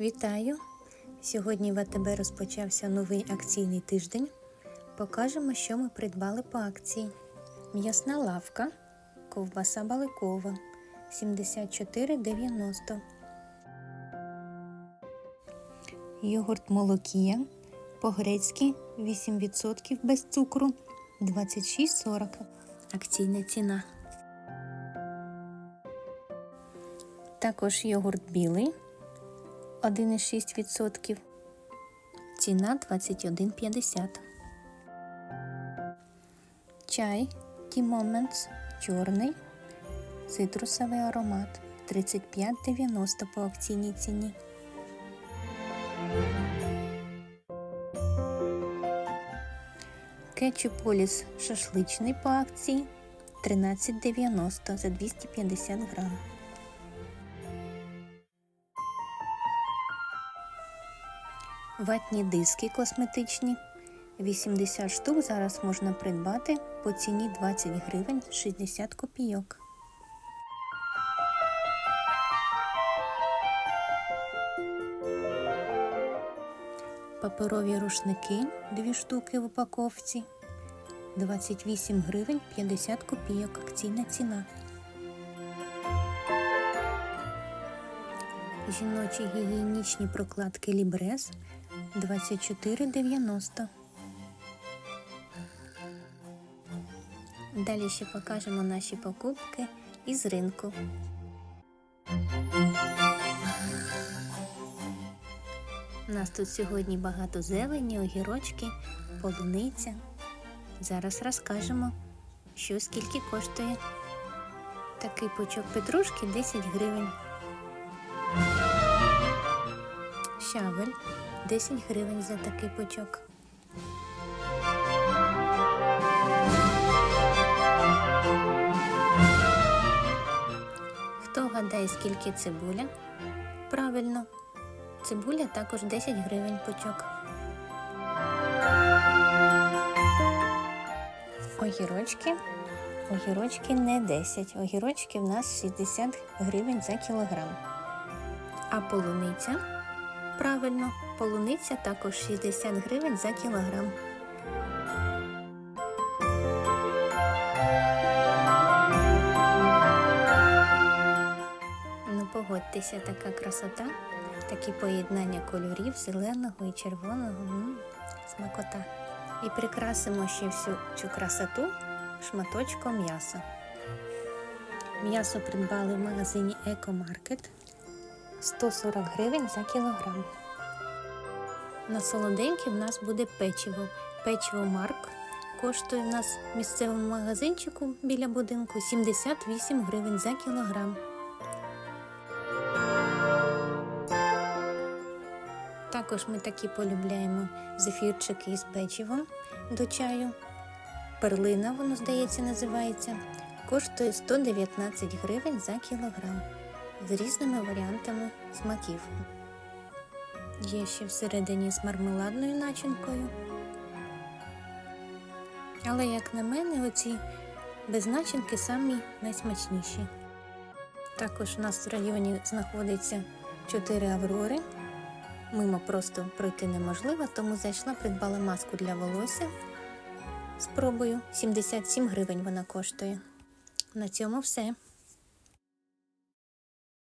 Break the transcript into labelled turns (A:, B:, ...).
A: Вітаю! Сьогодні в АТБ розпочався новий акційний тиждень. Покажемо, що ми придбали по акції. М'ясна лавка, ковбаса баликова 74,90. Йогурт молокія по-грецьки 8% без цукру 26,40. Акційна ціна. Також йогурт білий 1,6%. Ціна 21,50. Чай Tea Moments чорний. Цитрусовий аромат 35,90 по акційній ціні. Кетчуп Поліс шашличний по акції 13,90 за 250 грам. Ватні диски косметичні. 80 штук зараз можна придбати по ціні 20 гривень 60 копійок. Паперові рушники 2 штуки в упаковці. 28 гривень 50 копійок. Акційна ціна. Жіночі гігієнічні прокладки Лібрес 24,90. Далі ще покажемо наші покупки із ринку. У нас тут сьогодні багато зелені, огірочки, полуниця. Зараз розкажемо, що скільки коштує. Такий пучок петрушки 10 гривень. Щавель 10 гривень за такий пучок. Хто гадає, скільки цибуля? Правильно, цибуля також 10 гривень пучок. Огірочки. Огірочки не 10. Огірочки в нас 60 гривень за кілограм. А полуниця? Правильно, полуниця також 60 гривень за кілограм. Ну, погодьтеся, така красота, такі поєднання кольорів зеленого і червоного. М, смакота. І прикрасимо ще всю цю красоту шматочком м'яса. М'ясо придбали в магазині Екомаркет 140 гривень за кілограм. На солоденьке в нас буде печиво. Печиво Марк коштує в нас в місцевому магазинчику біля будинку 78 гривень за кілограм. Також ми такі полюбляємо зефірчики із печивом до чаю. Перлина, воно здається, називається. Коштує 119 гривень за кілограм з різними варіантами смаків. Є ще всередині з мармеладною начинкою. Але, як на мене, оці без начинки самі найсмачніші. Також у нас в районі знаходиться 4 аврори. Мимо просто пройти неможливо, тому зайшла, придбала маску для волосся. Спробую 77 гривень вона коштує. На цьому все.